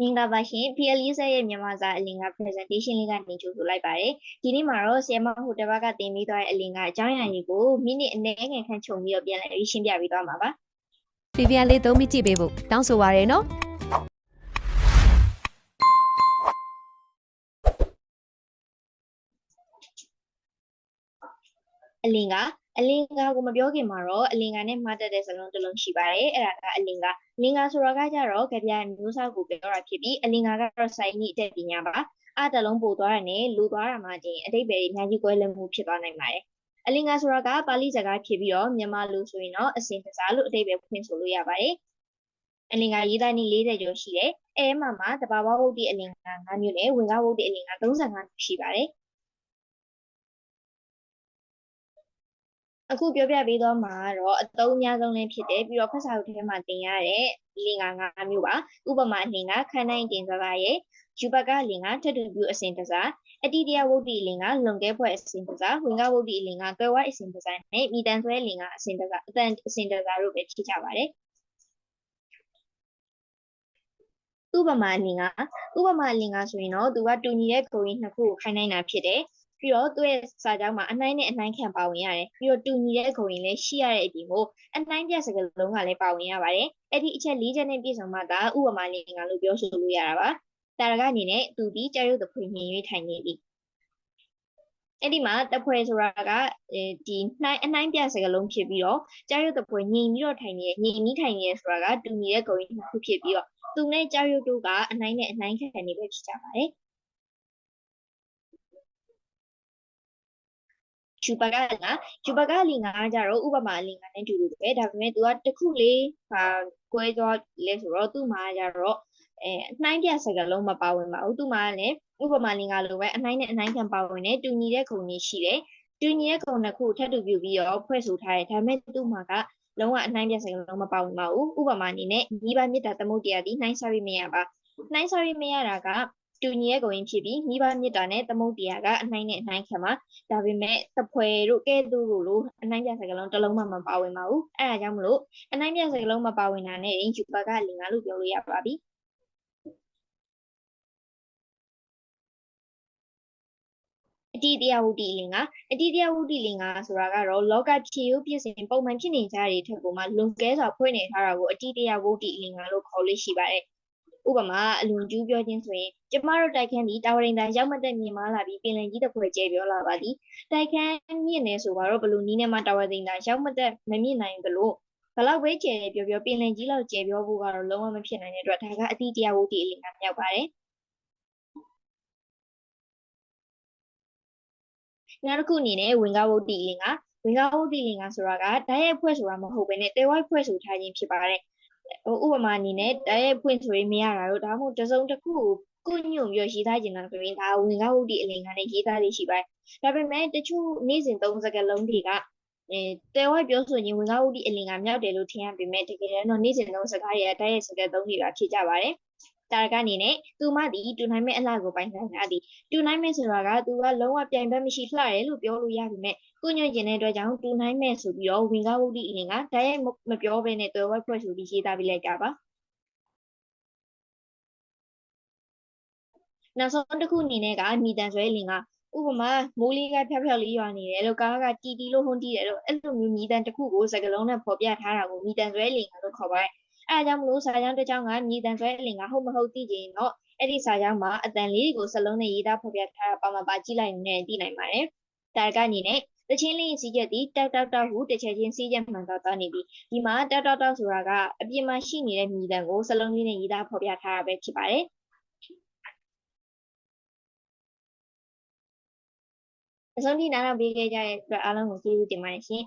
မင်္ဂလာပါရှင် PL40 ရဲ့မြန်မာစာအလင်က presentation လေးကနေကြိုဆိုလိုက်ပါတယ်ဒီနေ့မှာတော့ဆီယမဟိုတစ်ပတ်ကတင်ပြီးသွားတဲ့အလင်ကအကြောင်းအရာတွေကိုမိနစ်အနည်းငယ်ခန့်ခြုံပြီးတော့ပြန်လည်ပြီးရှင်းပြပေးသွားမှာပါပြပြလေးသုံးပြီးကြည့်ပေးဖို့တောင်းဆိုပါရယ်နော်အလင်က အလင်ကကိုမပြောခင်မှာတော့အလင်ကနဲ့မှားတတ်တဲ့စလုံးတစ်လုံးရှိပါတယ်အဲ့ဒါကအလင်ကအလင်ကဆိုတော့ကကြတော့ကြပြမျိုးစားကိုပြောတာဖြစ်ပြီးအလင်ကကတော့စိုင်းနိအတက်ပညာပါအတလုံးပို့သွားတာနဲ့လူသွားတာမှချင်းအတိတ်ပဲအများကြီးကွဲလွန်မှုဖြစ်သွားနိုင်ပါတယ်အလင်ကဆိုတော့ကပါဠိစကားဖြစ်ပြီးတော့မြန်မာလိုဆိုရင်တော့အစဉ်တစားလို့အတိတ်ပဲဖွင့်ဆိုလို့ရပါတယ်အလင်ကရေးသားနည်း40ကျော်ရှိတယ်အဲမှာမှာတဘာဝဝုတ်တိအလင်က9မျိုးနဲ့ဝင်ကားဝုတ်တိအလင်က35မျိုးရှိပါတယ် အခုပြောပြပေးတော့မှာတော့အသုံးအများဆုံးလည်းဖြစ်တယ်ပြီးတော့ဖတ်စာအုပ်ထဲမှာတင်ရတဲ့လင်္ကာ၅မျိုးပါဥပမာလင်္ကာခန်းတိုင်းတင်စားစားရဲ့ယူပကလင်္ကာထတူပြုအစဉ်တစားအတိတရားဝုဒ္ဓလင်္ကာလွန်ကဲဖွဲ့အစဉ်တစားဝင်ကဝုဒ္ဓလင်္ကာကွယ်ဝိုက်အစဉ်တစားနဲ့မိတန်ဆွဲလင်္ကာအစဉ်တစားအတန်အစဉ်တစားတို့ပဲဖြစ်ကြပါတယ်ဥပမာလင်္ကာဥပမာလင်္ကာဆိုရင်တော့သူကတူညီတဲ့ကိုရင်းနှစ်ခုကိုခိုင်းနိုင်တာဖြစ်တယ် ပြီးတော့သူ့ရဲ့စာကြောင်းမှာအနှိုင်းနဲ့အနှိုင်းခံပါဝင်ရတယ်ပြီးတော့တူညီတဲ့ခုံရင်လည်းရှိရတဲ့အပြင်ကိုအနှိုင်းပြစကလုံးကလည်းပါဝင်ရပါတယ်အဲ့ဒီအချက်၄ချက်နဲ့ပြည့်စုံမှသာဥပမာလင်္ကာလို့ပြောဆိုလို့ရတာပါတာရကအနေနဲ့သူဒီကြောက်ရွံ့သဖွေမြင်၍ထိုင်နေသည်အဲ့ဒီမှာတဖွဲဆိုတာကအဲဒီနှိုင်းအနှိုင်းပြစကလုံးဖြစ်ပြီးတော့ကြောက်ရွံ့သဖွေညင်ပြီးတော့ထိုင်နေညင်ပြီးထိုင်နေဆိုတာကတူညီတဲ့ခုံရင်တစ်ခုဖြစ်ပြီးတော့သူနဲ့ကြောက်ရွံ့တို့ကအနှိုင်းနဲ့အနှိုင်းခံနေပဲဖြစ်ကြပါတယ် ဂျူပကလင်္ကာဂျူပကလင်္ကာကကြတော့ဥပမာလင်္ကာနဲ့တူတူပဲဒါပေမဲ့သူကတစ်ခုလေးဟာကွဲသွားလဲဆိုတော့သူ့မှာကြတော့အဲအနှိုင်းပြစကလုံးမပါဝင်ပါဘူးသူ့မှာလည်းဥပမာလင်္ကာလိုပဲအနှိုင်းနဲ့အနှိုင်းခံပါဝင်တယ်တူညီတဲ့ခုံကြီးရှိတယ်တူညီတဲ့ခုံနှစ်ခုထပ်တူပြုပြီးတော့ဖွဲ့ဆိုထားတယ်ဒါပေမဲ့သူ့မှာကလုံးဝအနှိုင်းပြစကလုံးမပါဝင်ပါဘူးဥပမာအနေနဲ့ညီပါမြစ်တာသမုတ်တရားဒီနှိုင်းစားပြီးမရပါနှိုင်းစားပြီးမရတာက တူညီရဲ့ကိုရင်ဖြစ်ပြီးမိဘမြစ်တာနဲ့သမုတ်တရားကအနှိုင်းနဲ့အနှိုင်းခံမှာဒါပေမဲ့သဖွဲတို့ကဲသူတို့လိုအနှိုင်းပြစကလုံးတစ်လုံးမှမပါဝင်ပါဘူးအဲဒါကြောင့်မလို့အနှိုင်းပြစကလုံးမပါဝင်တာနဲ့ယူပါကလင်္ကာလို့ပြောလို့ရပါပြီအတိတရားဝုဒ္ဓလင်္ကာအတိတရားဝုဒ္ဓလင်္ကာဆိုတာကတော့လောကဖြည့်ရုပ်ပြည့်စင်ပုံမှန်ဖြစ်နေကြတဲ့ထက်ကိုမှလွန်ကဲစွာဖွင့်နေထားတာကိုအတိတရားဝုဒ္ဓလင်္ကာလို့ခေါ်လို့ရှိပါတယ် ဥပမာအလွန်ကျူးပြောခြင်းဆိုရင်ကျမတို့တိုက်ခန်းဒီတာဝရင်တိုင်းရောက်မတဲ့မြင်မာလာပြီးပင်လယ်ကြီးတစ်ခွဲကျဲပြောလာပါသည်တိုက်ခန်းမြင့်နေဆိုတော့ဘလို့နီးနေမှတာဝရင်တိုင်းရောက်မတဲ့မမြင့်နိုင်ဘလို့ဘလောက်ပဲကျဲပြောပြောပင်လယ်ကြီးလောက်ကျဲပြောဖို့ကတော့လုံးဝမဖြစ်နိုင်တဲ့အတွက်ဒါကအတိတရားဝုဒ္ဓအလင်္ကာမြောက်ပါတယ်နောက်တစ်ခုအနေနဲ့ဝင်ကားဝုဒ္ဓလင်္ကာဝင်ကားဝုဒ္ဓလင်္ကာဆိုတာကဓာတ်ရိုက်ဖွဲ့ဆိုတာမဟုတ်ဘဲနဲ့တဲဝိုက်ဖွဲ့ဆိုထားခြင်းဖြစ်ပါတယ်ဟို ဥပမာအနေနဲ့တရဲဖွင့်ဆိုရင်မရတာတော့ဒါမှမဟုတ်တစုံတစ်ခုကိုကိုညွန့်ပြီးရေးသားကျင်တာဆိုရင်ဒါဝင်ကားဝုဒ္ဓအလင်္ကာနဲ့ရေးသားလေးရှိပါတယ်ဒါပေမဲ့တချို့နေ့စဉ်သုံးစကားလုံးတွေကအဲတဲဝိုက်ပြောဆိုရင်ဝင်ကားဝုဒ္ဓအလင်္ကာမြောက်တယ်လို့ထင်ရပေမဲ့တကယ်တော့နေ့စဉ်သုံးစကားတွေကတရဲစကားသုံးတွေကဖြစ်ကြပါတယ် တာရကအနေနဲ့သူမဒီတူနိုင်မဲ့အလှကိုပိုင်ဆိုင်တာဒီတူနိုင်မဲ့ဆိုတာကသူကလုံးဝပြိုင်ဘက်မရှိလှတယ်လို့ပြောလို့ရပြီမဲ့ကိုညွန့်ကျင်တဲ့အတွက်ကြောင့်တူနိုင်မဲ့ဆိုပြီးတော့ဝင်ကားဝုဒ္ဓအရင်ကတရဲမပြောဘဲနဲ့တွဲဝက်ဖွဲ့ဆိုပြီးရေးသားပြီးလိုက်တာပါနောက်ဆုံးတစ်ခုအနေနဲ့ကမိတန်ဆွဲလင်ကဥပမာမိုးလေးကဖြောက်ဖြောက်လေးရွာနေတယ်လို့ကားကတီတီလို့ဟွန်းတီးတယ်လို့အဲ့လိုမျိုးမိတန်တစ်ခုကိုစကလုံးနဲ့ဖော်ပြထားတာကိုမိတန်ဆွဲလင်ကလို့ခေါ်ပါတယ် အဲအကြောင်းမလို့စာကြောင်းတစ်ကြောင်းကမိတန်ဆွဲလင်ကဟုတ်မဟုတ်သိကြရင်တော့အဲ့ဒီစာကြောင်းမှာအတန်လေးကိုစလုံးနဲ့ရေးသားဖော်ပြထားတာပါမှာပါကြည့်လိုက်နေသိနိုင်ပါတယ်ဒါကအနေနဲ့တချင်းလေးစီးချက်ဒီတောက်တောက်တောက်ဟုတစ်ချက်ချင်းစီးချက်မှန်တော့သွားနေပြီဒီမှာတောက်တောက်တောက်ဆိုတာကအပြင်မှာရှိနေတဲ့မိတန်ကိုစလုံးလေးနဲ့ရေးသားဖော်ပြထားတာပဲဖြစ်ပါတယ်အဆုံးထိနားထောင်ပေးခဲ့ကြတဲ့အတွက်အားလုံးကိုကျေးဇူးတင်ပါတယ်ရှင်